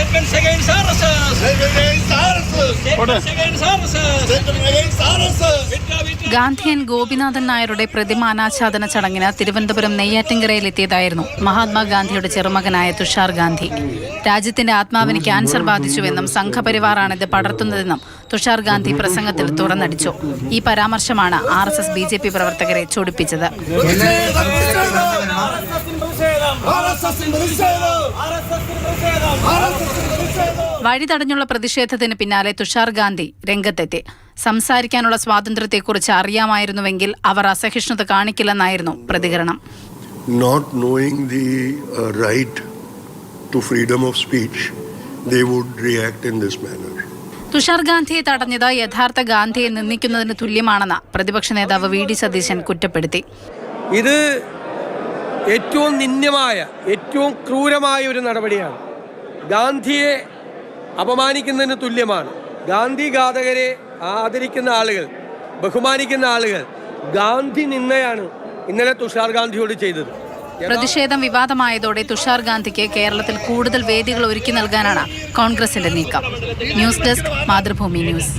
Statements against RSS. Statements against RSS. Gandhian Gopinathan നായരുടെ പ്രതിമാനാച്ഛാദന ചടങ്ങിന് തിരുവനന്തപുരം നെയ്യാറ്റിൻകരയിലെത്തിയതായിരുന്നു മഹാത്മാഗാന്ധിയുടെ ചെറുമകനായ തുഷാർ ഗാന്ധി. രാജ്യത്തിന്റെ ആത്മാവിന് ക്യാൻസർ ബാധിച്ചുവെന്നും സംഘപരിവാറാണ് ഇത് പടർത്തുന്നതെന്നും തുഷാർ ഗാന്ധി പ്രസംഗത്തിൽ തുറന്നടിച്ചു. ഈ പരാമർശമാണ് R S S B J P പ്രവർത്തകരെ ചൊടിപ്പിച്ചത്. വഴി തടഞ്ഞുള്ള പ്രതിഷേധത്തിന് പിന്നാലെ തുഷാർ ഗാന്ധി രംഗത്തെത്തി. സംസാരിക്കാനുള്ള സ്വാതന്ത്ര്യത്തെക്കുറിച്ച് അറിയാമായിരുന്നുവെങ്കിൽ അവർ അസഹിഷ്ണുത കാണിക്കില്ലെന്നായിരുന്നു പ്രതികരണം. Not knowing the right to freedom of speech speech, they would react in this manner. Tushar ഗാന്ധിയെ തടഞ്ഞത് യഥാർത്ഥ ഗാന്ധിയെ നിന്ദിക്കുന്നതിന് തുല്യമാണെന്ന് പ്രതിപക്ഷ നേതാവ് വി ഡി സതീശൻ കുറ്റപ്പെടുത്തി. ഇത് ഏറ്റവും നിന്ദ്യമായ ഏറ്റവും ക്രൂരമായ ഒരു നടപടിയാണ്. ഗാന്ധിയെ അപമാനിക്കുന്നതിന് തുല്യമാണ്. ഗാന്ധി ഘാതകരെ ആദരിക്കുന്ന ആളുകൾ ബഹുമാനിക്കുന്ന ആളുകൾ ഗാന്ധി നിന്നയാണ് ഇന്നലെ തുഷാർ ഗാന്ധിയോട് ചെയ്തത്. പ്രതിഷേധം വിവാദമായതോടെ തുഷാർ ഗാന്ധിക്ക് കേരളത്തിൽ കൂടുതൽ വേദികൾ ഒരുക്കി നൽകാനാണ് കോൺഗ്രസിന്റെ നീക്കം. News desk Mathrubhumi news.